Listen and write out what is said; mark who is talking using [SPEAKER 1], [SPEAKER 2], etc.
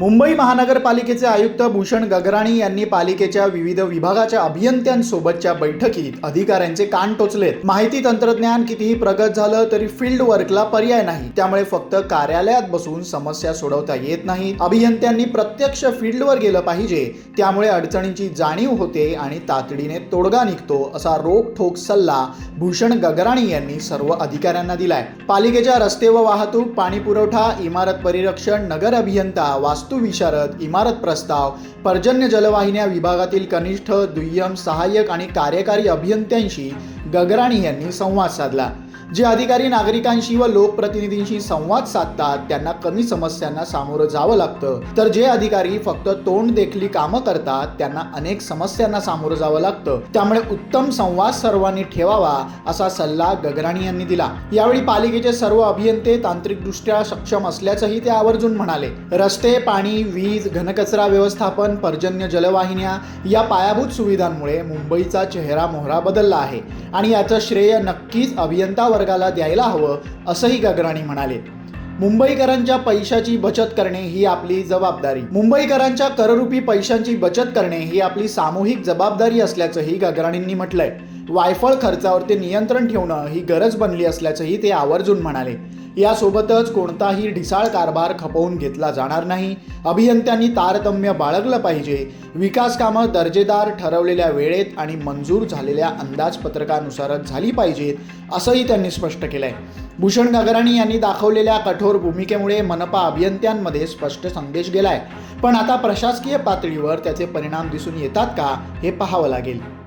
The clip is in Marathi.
[SPEAKER 1] मुंबई महानगरपालिकेचे आयुक्त भूषण गगराणी यांनी पालिकेच्या विविध विभागाच्या अभियंत्यांसोबतच्या बैठकीत अधिकाऱ्यांचे कान टोचलेत. माहिती तंत्रज्ञान कितीही प्रगत झालं तरी फील्ड वर्कला पर्याय नाही. त्यामुळे फक्त कार्यालयात बसून समस्या सोडवता येत नाही. अभियंत्यांनी प्रत्यक्ष फील्डवर गेलं पाहिजे. त्यामुळे अडचणींची जाणीव होते आणि तातडीने तोडगा निघतो असा रोखोक सल्ला भूषण गगराणी यांनी सर्व अधिकाऱ्यांना दिलाय. पालिकेच्या रस्ते व वाहतूक पाणी पुरवठा इमारत परिरक्षण नगर अभियंता वास्तू वास्तुविशारद इमारत प्रस्ताव पर्जन्य जलवाहिन्या विभागातील कनिष्ठ दुय्यम सहाय्यक आणि कार्यकारी अभियंत्यांशी गगराणी यांनी संवाद साधला. जे अधिकारी नागरिकांशी व लोकप्रतिनिधींशी संवाद साधतात त्यांना कमी समस्यांना सामोरं जावं लागतं. तर जे अधिकारी फक्त तोंड देखली कामं करतात त्यांना अनेक समस्यांना सामोरं जावं लागतं. त्यामुळे उत्तम संवाद सर्वांनी ठेवावा असा सल्ला गगराणी यांनी दिला. यावेळी पालिकेचे सर्व अभियंते तांत्रिकदृष्ट्या सक्षम असल्याचंही ते आवर्जून म्हणाले. रस्ते पाणी वीज घनकचरा व्यवस्थापन पर्जन्य जलवाहिन्या या पायाभूत सुविधांमुळे मुंबईचा चेहरा मोहरा बदलला आहे. आणि याचं श्रेय नक्कीच अभियंता वर्गाला द्यायला हवं असंही गगराणी म्हणाले. मुंबईकरांच्या पैशाची बचत करणे ही आपली जबाबदारी. मुंबईकरांच्या कररूपी पैशांची बचत करणे ही आपली सामूहिक जबाबदारी असल्याचंही गगराणींनी म्हटलंय. वायफळ खर्चावरती नियंत्रण ठेवणं ही गरज बनली असल्याचंही ते आवर्जून म्हणाले. यासोबतच कोणताही ढिसाळ कारभार खपवून घेतला जाणार नाही. अभियंत्यांनी तारतम्य बाळगलं पाहिजे. विकास कामं दर्जेदार ठरवलेल्या वेळेत आणि मंजूर झालेल्या अंदाजपत्रकानुसारच झाली पाहिजेत असंही त्यांनी स्पष्ट केलंय. भूषण गगराणी यांनी दाखवलेल्या कठोर भूमिकेमुळे मनपा अभियंत्यांमध्ये स्पष्ट संदेश गेलाय. पण आता प्रशासकीय पातळीवर त्याचे परिणाम दिसून येतात का हे पाहावं लागेल.